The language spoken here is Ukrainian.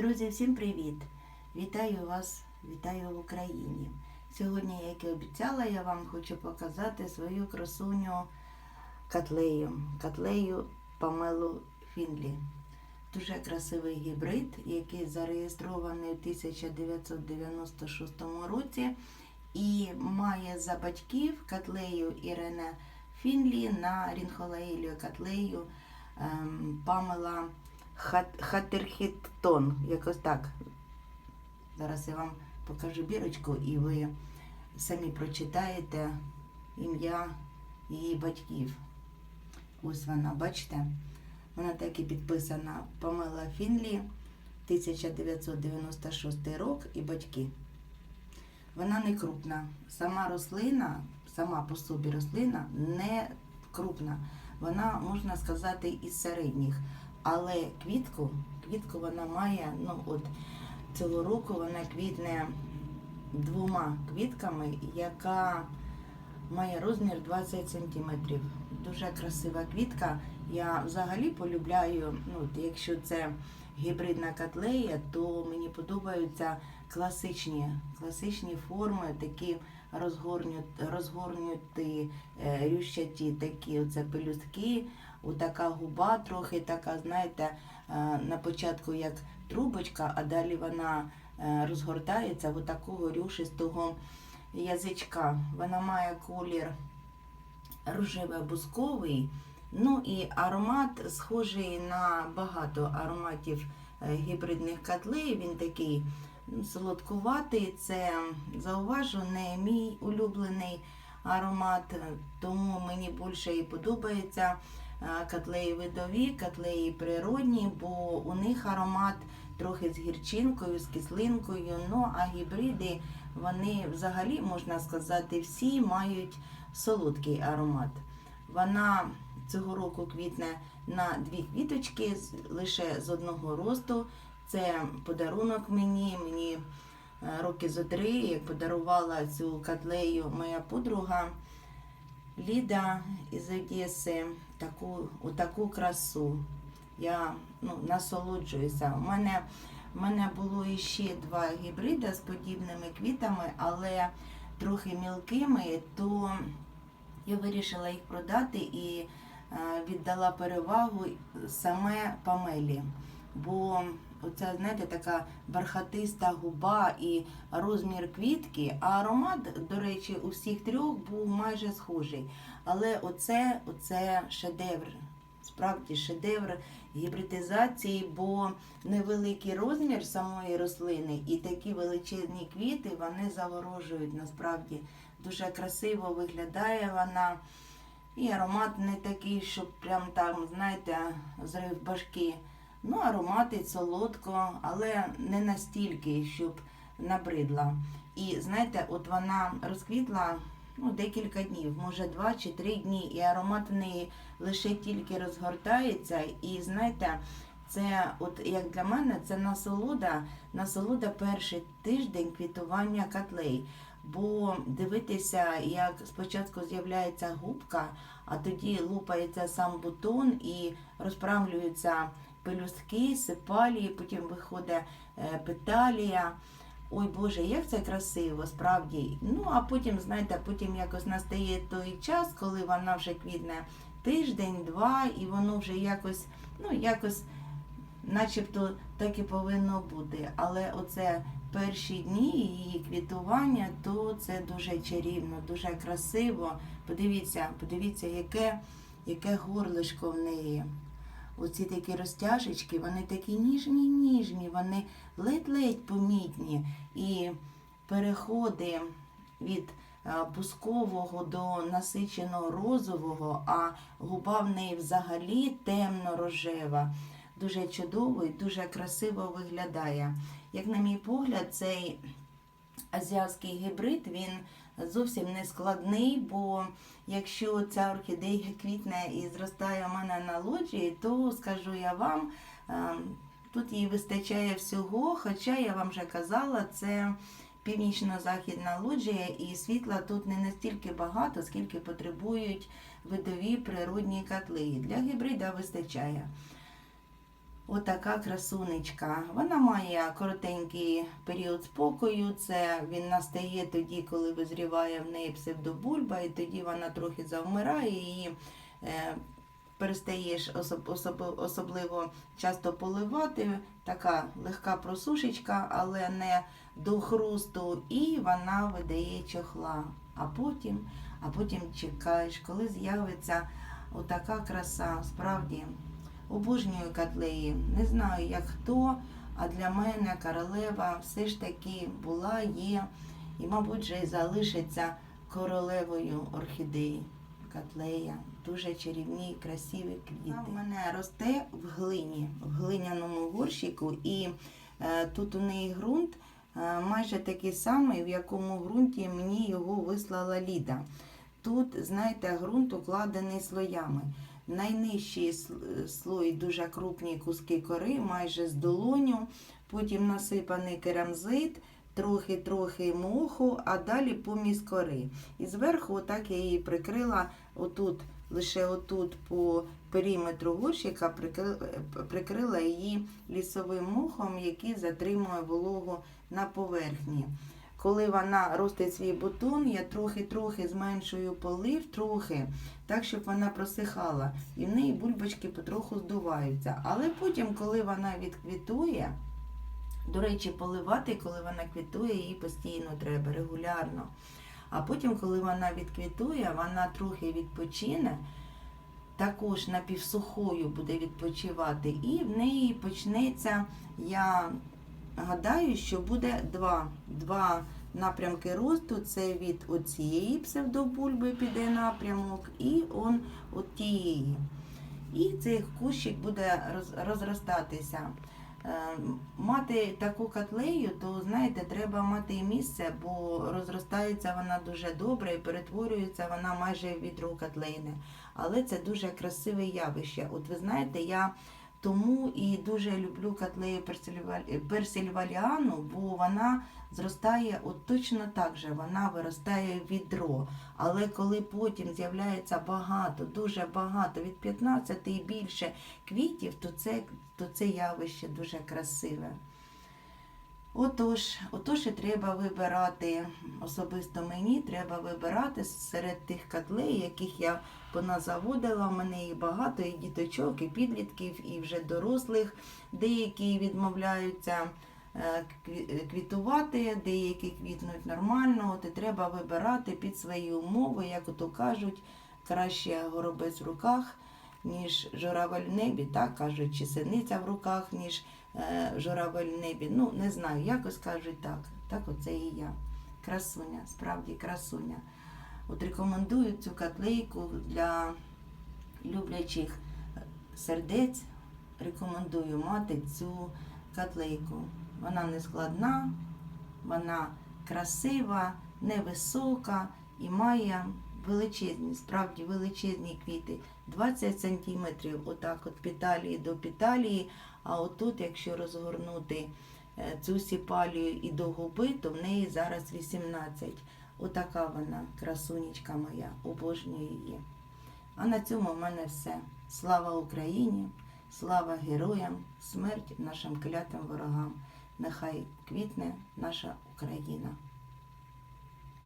Друзі, всім привіт! Вітаю вас, вітаю в Україні. Сьогодні, як і обіцяла, я вам хочу показати свою красуню котлею. Котлею Памелу Фінлі. Дуже красивий гібрид, який зареєстрований у 1996 році і має за батьків котлею Ірена Фінлі на рінхолеїлю котлею ем, Памела Хат- Хаттерхіттон. Якось так. Зараз я вам покажу бірочку, і ви самі прочитаєте ім'я її батьків. Ось вона, бачите? Вона так і підписана Памела Фінлі, 1996 рік і батьки. Вона не крупна. Сама рослина, сама по собі рослина не крупна. Вона, можна сказати, із середніх. Але квітку, квітку вона має, ну от цього року вона квітне двома квітками, яка має розмір 20 см. Дуже красива квітка. Я взагалі полюбляю, ну, якщо це гібридна котлея, то мені подобаються класичні, класичні форми, такі розгорнюті, розгорнюті е, рющаті такі оце пелюстки, отака губа трохи така, знаєте, е, на початку як трубочка, а далі вона е, розгортається в такого рюшистого язичка. Вона має колір рожево-бусковий. Ну і аромат схожий на багато ароматів е, гібридних котлей. Він такий солодкуватий. Це зауважу, не мій улюблений аромат, тому мені більше і подобається котлеї видові, котлеї природні, бо у них аромат трохи з гірчинкою, з кислинкою. Ну а гібриди вони взагалі, можна сказати, всі мають солодкий аромат. Вона цього року квітне на дві квіточки лише з одного росту. Це подарунок мені. Мені е, роки зо три, подарувала цю котлею моя подруга Ліда із Одеси, таку, таку красу. Я ну, насолоджуюся. У мене, у мене було іще два гібрида з подібними квітами, але трохи мілкими, то я вирішила їх продати і е, віддала перевагу саме памелі. Бо оця, знаєте, така бархатиста губа і розмір квітки, а аромат, до речі, у всіх трьох був майже схожий. Але оце, оце шедевр, справді шедевр гібридизації, бо невеликий розмір самої рослини і такі величезні квіти вони заворожують насправді. Дуже красиво виглядає вона. І аромат не такий, щоб прям там, знаєте, зрив башки. Ну, ароматить солодко, але не настільки, щоб набридла. І знаєте, от вона розквітла ну, декілька днів, може два чи три дні, і аромат в неї лише тільки розгортається. І знаєте, це, от як для мене, це насолода, насолода перший тиждень квітування котлей. Бо дивитися, як спочатку з'являється губка, а тоді лупається сам бутон і розправлюються пелюстки, сипалії, потім виходить е, петалія. Ой Боже, як це красиво, справді. Ну, а потім, знаєте, потім якось настає той час, коли вона вже квітне тиждень-два, і воно вже якось, ну, якось, начебто так і повинно бути. Але оце перші дні її квітування, то це дуже чарівно, дуже красиво. Подивіться, подивіться, яке, яке горлишко в неї. Оці такі розтяжечки, вони такі ніжні, ніжні, вони ледь-ледь помітні. І переходи від е, бускового до насиченого розового, а губа в неї взагалі темно-рожева. Дуже чудово і дуже красиво виглядає. Як на мій погляд, цей азіатський гібрид він зовсім не складний, бо якщо ця орхідея квітне і зростає у мене на лоджії, то скажу я вам, ем, тут їй вистачає всього, хоча я вам вже казала, це північно-західна лоджія, і світла тут не настільки багато, скільки потребують видові природні котли. Для гібрида вистачає. Отака красунечка. Вона має коротенький період спокою. Це він настає тоді, коли визріває в неї псевдобульба, і тоді вона трохи завмирає і е, перестаєш особ, особ, особливо часто поливати. Така легка просушечка, але не до хрусту, і вона видає чохла. А потім, а потім чекаєш, коли з'явиться отака краса. Справді. Обожнюю котлеї. Не знаю, як хто, а для мене королева все ж таки була, є і, мабуть, вже й залишиться королевою орхідеї. Котлея. Дуже чарівні, красиві квіти. В мене росте в глині, в глиняному горщику, і е, тут у неї ґрунт е, майже такий самий, в якому ґрунті мені його вислала Ліда. Тут, знаєте, ґрунт укладений слоями. Найнижчий сл- слой дуже крупні куски кори, майже з долоню, потім насипаний керамзит, трохи-трохи моху, а далі поміс кори. І зверху отак я її прикрила отут, лише отут по периметру горщика прикрила її лісовим мохом, який затримує вологу на поверхні. Коли вона ростить свій бутон, я трохи-трохи зменшую полив, трохи, так, щоб вона просихала. І в неї бульбочки потроху здуваються. Але потім, коли вона відквітує, до речі, поливати, коли вона квітує, її постійно треба, регулярно. А потім, коли вона відквітує, вона трохи відпочине, також напівсухою буде відпочивати, і в неї почнеться, я гадаю, що буде два, два напрямки росту. Це від оцієї псевдобульби піде напрямок, і он от тієї. І цей кущик буде розростатися. Е, Мати таку котлею, то знаєте, треба мати і місце, бо розростається вона дуже добре і перетворюється вона майже в відро котлейне. Але це дуже красиве явище. От ви знаєте, я тому і дуже люблю котлею персильваліану, бо вона зростає от точно так же, вона виростає в відро. Але коли потім з'являється багато, дуже багато, від 15 і більше квітів, то це, то це явище дуже красиве. Отож, отож і треба вибирати, особисто мені треба вибирати серед тих котлей, яких я поназаводила. У мене їх багато, і діточок, і підлітків, і вже дорослих. Деякі відмовляються е, квітувати, деякі квітнуть нормально. От і треба вибирати під свої умови, як ото кажуть, краще горобець в руках, ніж журавель в небі, так кажуть, чи синиця в руках, ніж журавель в небі. Ну, не знаю, якось кажуть так. Так оце і я. Красуня, справді красуня. От рекомендую цю котлейку для люблячих сердець. Рекомендую мати цю котлейку. Вона не складна, вона красива, невисока і має величезні, справді величезні квіти. 20 сантиметрів, отак от піталії до піталії. А отут, якщо розгорнути е, цю сіпалію і до губи, то в неї зараз 18. Отака вона, красунечка моя, обожнюю її. А на цьому в мене все. Слава Україні, слава героям, смерть нашим клятим ворогам. Нехай квітне наша Україна.